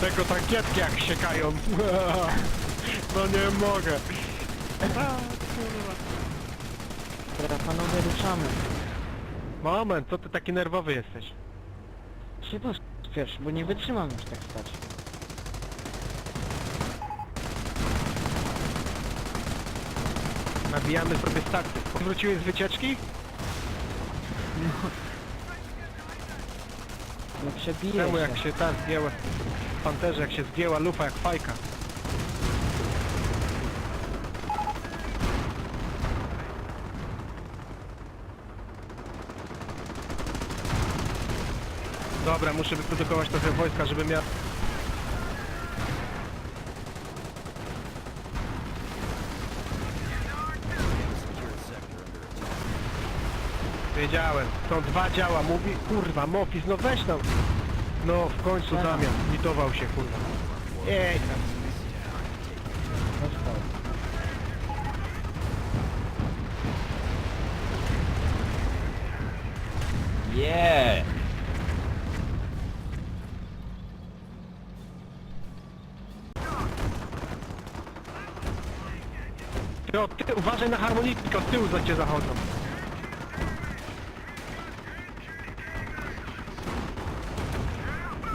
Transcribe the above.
Tego tankietki jak siekają. No nie mogę. A, kurwa. Teraz panowie ruszamy. Moment, co ty taki nerwowy jesteś? Szybko spiesz, bo nie wytrzymam już tak stać. Nabijamy sobie starty. Wróciłeś z wycieczki? No przebiję Czemu się. jak się ta zgięła, w panterze jak się zgięła lufa jak fajka. Dobra, muszę wyprodukować trochę wojska, żeby miał... Wiedziałem, są dwa działa, mówi, kurwa, Mofis, no weź tam. No, w końcu. Damian, litował się, kurwa. Ej, tam. Dostał. Yeah! Ty, od ty, uważaj na harmoniki, od tyłu za cię zachodzą.